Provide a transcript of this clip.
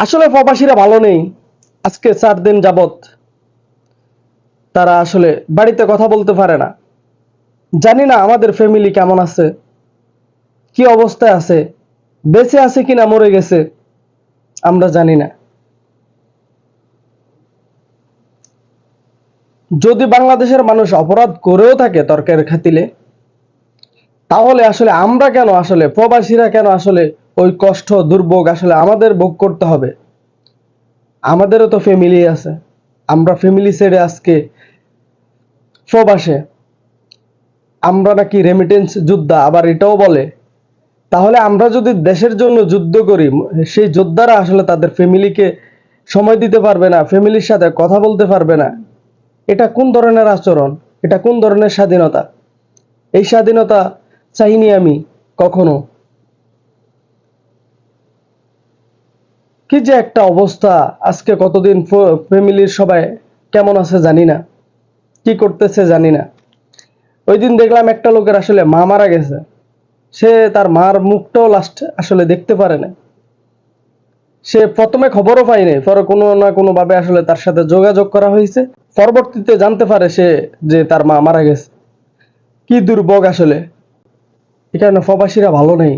আসলে প্রবাসীরা ভালো নেই। আজকে চার দিন যাবত তারা আসলে বাড়িতে কথা বলতে পারে না। জানি না আমাদের ফ্যামিলি কেমন আছে, কি অবস্থায় আছে, বেঁচে আছে কিনা মরে গেছে, আমরা জানি না। যদি বাংলাদেশের মানুষ অপরাধ করেও থাকে তর্কের খাতিলে, তাহলে আসলে আমরা কেন আসলে, প্রবাসীরা কেন আসলে ওই কষ্ট, দুর্ভোগ আসলে আমাদের ভোগ করতে হবে। আমাদেরও তো ফ্যামিলি আছে। আমরা ফ্যামিলি ছেড়ে আজকে প্রবাসে, আমরা নাকি রেমিটেন্স যোদ্ধা, আবার এটাও বলে। তাহলে আমরা যদি দেশের জন্য যুদ্ধ করি, সেই যোদ্ধারা আসলে তাদের ফ্যামিলিকে সময় দিতে পারবে না ফ্যামিলির সাথে কথা বলতে পারবে না। এটা কোন ধরনের আচরণ? এটা কোন ধরনের স্বাধীনতা? এই স্বাধীনতা চাইনি আমি কখনো। কি যে একটা অবস্থা? আজকে কতদিন ফ্যামিলির সবাই কেমন আছে জানি না। কি করতেছে জানি না। ওই দিন দেখলাম একটা লোকের আসলে মা মারা গেছে। সে তার মার মুখটাও লাস্ট আসলে দেখতে পারে না সে প্রথমে খবরও পায়নি পরে কোনো না কোনো ভাবে আসলে তার সাথে যোগাযোগ করা হয়েছে। পরবর্তীতে জানতে পারে সে যে তার মা মারা গেছে। কি দুর্ভোগ আসলে। এখানে প্রবাসীরা ভালো নেই।